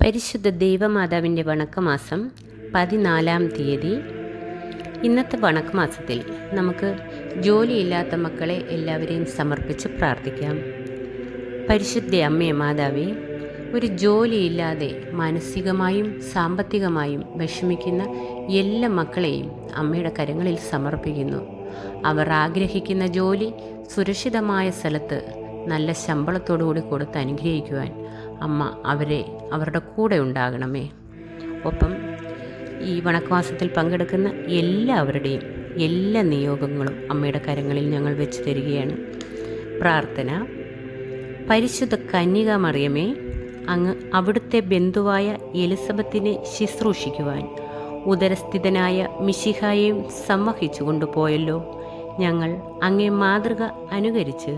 പരിശുദ്ധ ദൈവമാതാവിന്റെ വണക്കമാസം പതിനാലാം തീയതി. ഇന്നത്തെ വണക്കമാസത്തിൽ നമുക്ക് ജോലിയില്ലാത്ത മക്കളെ എല്ലാവരെയും സമർപ്പിച്ച് പ്രാർത്ഥിക്കാം. പരിശുദ്ധ അമ്മയെ മാതാവി ഒരു ജോലിയില്ലാതെ മാനസികമായും സാമ്പത്തികമായും വിഷമിക്കുന്ന എല്ലാ മക്കളെയും അമ്മയുടെ കരങ്ങളിൽ സമർപ്പിക്കുന്നു. അവർ ആഗ്രഹിക്കുന്ന ജോലി സുരക്ഷിതമായ സ്ഥലത്ത് നല്ല ശമ്പളത്തോടുകൂടി കൊടുത്ത് അനുഗ്രഹിക്കുവാൻ അമ്മ അവരെ അവരുടെ കൂടെ ഉണ്ടാകണമേ. ഒപ്പം ഈ വണക്കവാസത്തിൽ പങ്കെടുക്കുന്ന എല്ലാവരുടെയും എല്ലാ നിയോഗങ്ങളും അമ്മയുടെ കരങ്ങളിൽ ഞങ്ങൾ വെച്ച് തരികയാണ്. പ്രാർത്ഥന. പരിശുദ്ധ കന്യക മറിയമേ അങ്ങ് അവിടുത്തെ ബന്ധുവായ എലിസബത്തിനെ ശുശ്രൂഷിക്കുവാൻ ഉദരസ്ഥിതനായ മിശിഹായെയും സംവഹിച്ചു കൊണ്ടുപോയല്ലോ ഞങ്ങൾ അങ്ങേ മാതൃക അനുകരിച്ച്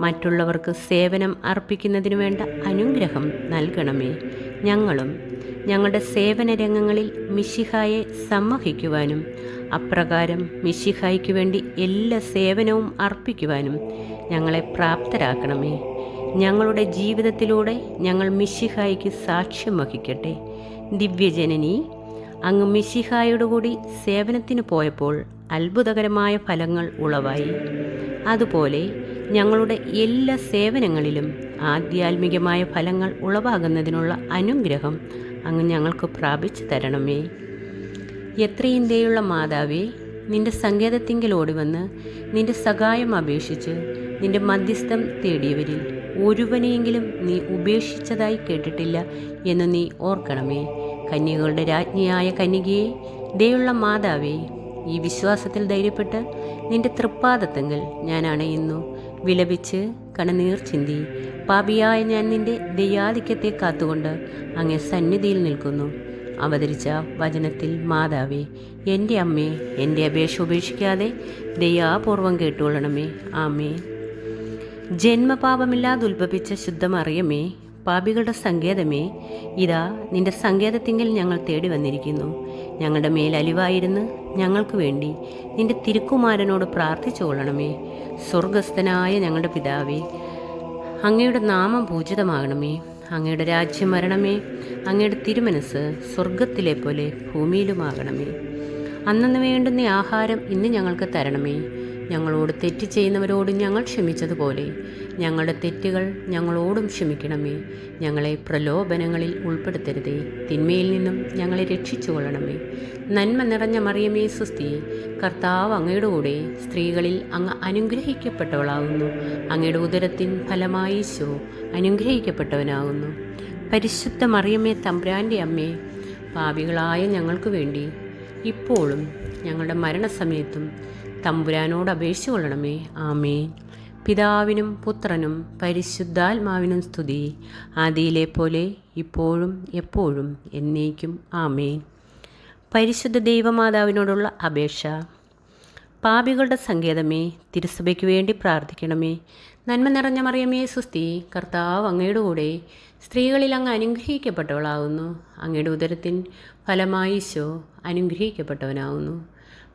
മറ്റുള്ളവർക്ക് സേവനം അർപ്പിക്കുന്നതിനു വേണ്ട അനുഗ്രഹം നൽകണമേ. ഞങ്ങളും ഞങ്ങളുടെ സേവന രംഗങ്ങളിൽ മിശിഹായെ സമ്മഹിക്കുവാനും അപ്രകാരം മിശിഹായ്ക്ക് വേണ്ടി എല്ലാ സേവനവും അർപ്പിക്കുവാനും ഞങ്ങളെ പ്രാപ്തരാക്കണമേ. ഞങ്ങളുടെ ജീവിതത്തിലൂടെ ഞങ്ങൾ മിശിഹായ്ക്ക് സാക്ഷ്യം വഹിക്കട്ടെ. ദിവ്യജനനി അങ്ങ് മിശിഹായോടുകൂടി സേവനത്തിന് പോയപ്പോൾ അത്ഭുതകരമായ ഫലങ്ങൾ ഉളവായി. അതുപോലെ ഞങ്ങളുടെ എല്ലാ സേവനങ്ങളിലും ആധ്യാത്മികമായ ഫലങ്ങൾ ഉളവാകുന്നതിനുള്ള അനുഗ്രഹം അങ്ങ് ഞങ്ങൾക്ക് പ്രാപിച്ചു തരണമേ. എത്രയും മാതാവേ നിന്റെ സങ്കേതത്തിങ്കിൽ ഓടിവന്ന് നിന്റെ സഹായം അപേക്ഷിച്ച് നിന്റെ മധ്യസ്ഥം തേടിയവരിൽ ഒരുവനെയെങ്കിലും നീ ഉപേക്ഷിച്ചതായി കേട്ടിട്ടില്ല എന്ന് നീ ഓർക്കണമേ. കന്യകളുടെ രാജ്ഞിയായ കന്യകയെ ദയുള്ള മാതാവേ ഈ വിശ്വാസത്തിൽ ധൈര്യപ്പെട്ട് നിന്റെ തൃപ്പാദത്തെങ്കിൽ ഞാൻ അണയുന്നു. വിലപിച്ച് കണനീർ ചിന്തി പാപിയായ ഞാൻ നിന്റെ ദയാധിക്യത്തെ കാത്തുകൊണ്ട് അങ്ങേ സന്നിധിയിൽ നിൽക്കുന്നു. അവതരിച്ച വചനത്തിൽ മാതാവേ എന്റെ അമ്മേ എന്റെ അപേക്ഷ ഉപേക്ഷിക്കാതെ ദയാപൂർവം കേട്ടുകൊള്ളണമേ. ആമേ ജന്മപാപമില്ലാതെ ഉത്ഭവിച്ച ശുദ്ധമറിയമേ പാപികളുടെ സങ്കേതമേ. ഇതാ നിന്റെ സങ്കേതത്തിങ്കിൽ ഞങ്ങൾ തേടി വന്നിരിക്കുന്നു. ഞങ്ങളുടെ മേൽ അലിവായിരുന്ന് ഞങ്ങൾക്ക് വേണ്ടി നിന്റെ തിരുക്കുമാരനോട് പ്രാർത്ഥിച്ചു കൊള്ളണമേ. സ്വർഗസ്ഥനായ ഞങ്ങളുടെ പിതാവേ അങ്ങയുടെ നാമം പൂജിതമാകണമേ. അങ്ങയുടെ രാജ്യം വരണമേ. അങ്ങയുടെ തിരുമനസ് സ്വർഗത്തിലെ പോലെ ഭൂമിയിലുമാകണമേ. അന്നു വേണ്ടുന്ന ആഹാരം ഇന്ന് ഞങ്ങൾക്ക് തരണമേ. ഞങ്ങളോട് തെറ്റ് ചെയ്യുന്നവരോട് ഞങ്ങൾ ക്ഷമിച്ചതുപോലെ. ഞങ്ങളുടെ തെറ്റുകൾ ഞങ്ങളോടും ക്ഷമിക്കണമേ. ഞങ്ങളെ പ്രലോഭനങ്ങളിൽ ഉൾപ്പെടുത്തരുതേ. തിന്മയിൽ നിന്നും ഞങ്ങളെ രക്ഷിച്ചു കൊള്ളണമേ നന്മ നിറഞ്ഞ മറിയമേ സുസ്തി കർത്താവ് അങ്ങയുടെ കൂടെ സ്ത്രീകളിൽ അങ്ങ് അനുഗ്രഹിക്കപ്പെട്ടവളാകുന്നു. അങ്ങയുടെ ഉദരത്തിൻ ഫലമായി ശോ അനുഗ്രഹിക്കപ്പെട്ടവനാകുന്നു. പരിശുദ്ധ മറിയമ്മേ തമ്പ്രാന്റെ അമ്മേ പാപികളായ ഞങ്ങൾക്ക് വേണ്ടി ഇപ്പോഴും ഞങ്ങളുടെ മരണസമയത്തും തമ്പുരാനോട് അപേക്ഷിച്ചു കൊള്ളണമേ. ആമേ പിതാവിനും പുത്രനും പരിശുദ്ധാത്മാവിനും സ്തുതി. ആദിയിലെ പോലെ ഇപ്പോഴും എപ്പോഴും എന്നേക്കും ആമേ പരിശുദ്ധ ദൈവമാതാവിനോടുള്ള അപേക്ഷ. പാപികളുടെ സങ്കേതമേ തിരുസഭയ്ക്ക് വേണ്ടി പ്രാർത്ഥിക്കണമേ. നന്മ നിറഞ്ഞ മറിയമേ സുസ്തി കർത്താവ് അങ്ങയുടെ കൂടെ സ്ത്രീകളിൽ അങ്ങ് അനുഗ്രഹിക്കപ്പെട്ടവളാകുന്നു. അങ്ങയുടെ ഉദരത്തിൻ ഫലമായി അനുഗ്രഹിക്കപ്പെട്ടവനാകുന്നു.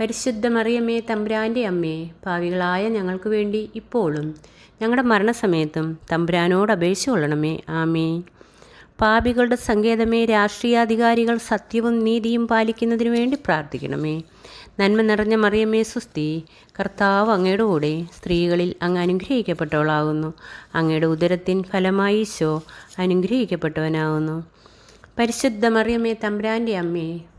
പരിശുദ്ധ മറിയമ്മേ തമ്പുരാന്റെ അമ്മേ പാവികളായ ഞങ്ങൾക്ക് വേണ്ടി ഇപ്പോഴും ഞങ്ങളുടെ മരണസമയത്തും തമ്പുരാനോട് അപേക്ഷ കൊള്ളണമേ. ആമേ പാപികളുടെ സങ്കേതമേ രാഷ്ട്രീയാധികാരികൾ സത്യവും നീതിയും പാലിക്കുന്നതിനു വേണ്ടി പ്രാർത്ഥിക്കണമേ. നന്മ നിറഞ്ഞ മറിയമ്മേ സുസ്തി കർത്താവ് അങ്ങയുടെ കൂടെ സ്ത്രീകളിൽ അങ്ങ് അനുഗ്രഹിക്കപ്പെട്ടവളാകുന്നു. അങ്ങയുടെ ഉദരത്തിൻ ഫലമായി ഈശോ അനുഗ്രഹിക്കപ്പെട്ടവനാകുന്നു. പരിശുദ്ധ മറിയമ്മേ തമ്പുരാന്റെ അമ്മേ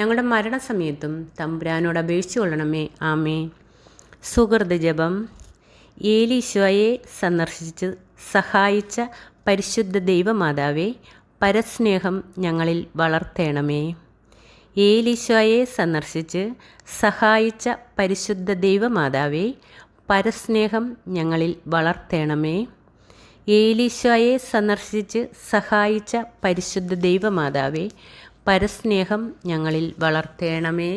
ഞങ്ങളുടെ മരണസമയത്തും തമ്പുരാനോട് അപേക്ഷിച്ചു കൊള്ളണമേ. ആമേ സുഹൃത് ജപം. ഏലീശോയെ സന്ദർശിച്ച് സഹായിച്ച പരിശുദ്ധ ദൈവമാതാവേ പരസ്നേഹം ഞങ്ങളിൽ വളർത്തേണമേ. ഏലീശോയെ സന്ദർശിച്ച് സഹായിച്ച പരിശുദ്ധ ദൈവമാതാവേ പരസ്നേഹം ഞങ്ങളിൽ വളർത്തേണമേ. ഏലീശോയെ സന്ദർശിച്ച് സഹായിച്ച പരിശുദ്ധ ദൈവമാതാവേ പരസ്നേഹം ഞങ്ങളിൽ വളർത്തേണമേ.